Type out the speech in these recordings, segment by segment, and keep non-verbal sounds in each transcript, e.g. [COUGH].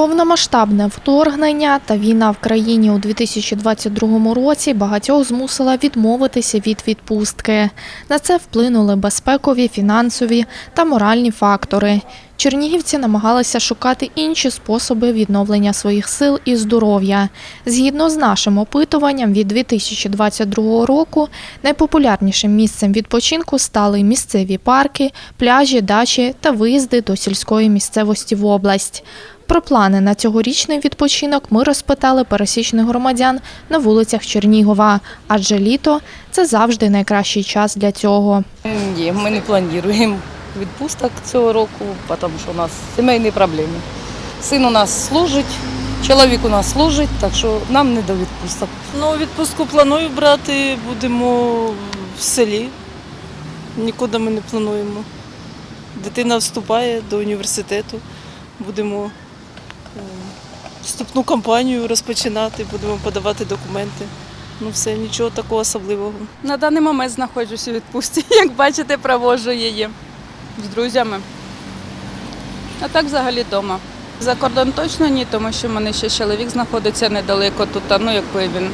Повномасштабне вторгнення та війна в країні у 2022 році багатьох змусила відмовитися від відпустки. На це вплинули безпекові, фінансові та моральні фактори. Чернігівці намагалися шукати інші способи відновлення своїх сил і здоров'я. Згідно з нашим опитуванням від 2022 року, найпопулярнішим місцем відпочинку стали місцеві парки, пляжі, дачі та виїзди до сільської місцевості в область. Про плани на цьогорічний відпочинок ми розпитали пересічних громадян на вулицях Чернігова, адже літо це завжди найкращий час для цього. Ні, ми не плануємо відпусток цього року, тому що у нас сімейні проблеми. Син у нас служить, чоловік у нас служить, так що нам не до відпусток. Ну, відпустку планую брати, будемо в селі. Нікуди ми не плануємо. Дитина вступає до університету. Будемо е, вступну кампанію розпочинати, будемо подавати документи. Ну все, нічого такого особливого. На даний момент знаходжусь у відпустці. [LAUGHS] Як бачите, проводжу її з друзями. А так взагалі вдома. За кордон точно ні, тому що в мене ще чоловік знаходиться недалеко тут, а, ну якби він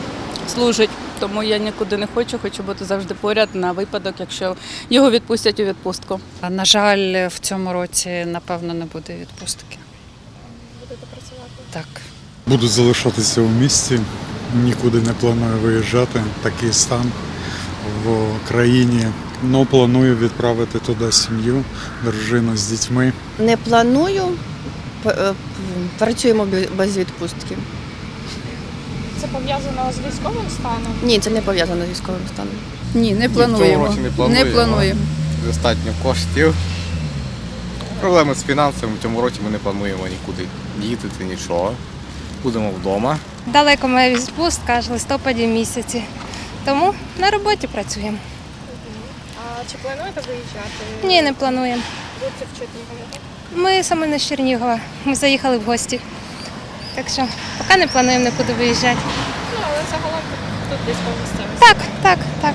служить. Тому я нікуди не хочу, хочу бути завжди поряд на випадок, якщо його відпустять у відпустку. А, На жаль, в цьому році, напевно, не буде відпустки. Будете працювати? Так. Буду залишатися у місті, нікуди не планую виїжджати. Такий стан в країні. Ну, планую відправити туди сім'ю, дружину з дітьми. Не планую, е, працюємо без відпустки. Це пов'язано з військовим станом? Ні, це не пов'язано з військовим станом. Ні, не плануємо. році не плануємо. Не плануємо. Достатньо коштів. Проблеми з фінансами в цьому році ми не плануємо нікуди їздити, нічого. Будемо вдома. Далеко моя відпустка, аж в листопаді місяці. Тому на роботі працюємо. А чи плануєте виїжджати? Ні, не плануємо. Будете в Чернігові? Ми саме не з Чернігова. Ми заїхали в гості. Так що поки не плануємо нікуди виїжджати. Ну, але загалом тут десь по місцевості. Так, так, так.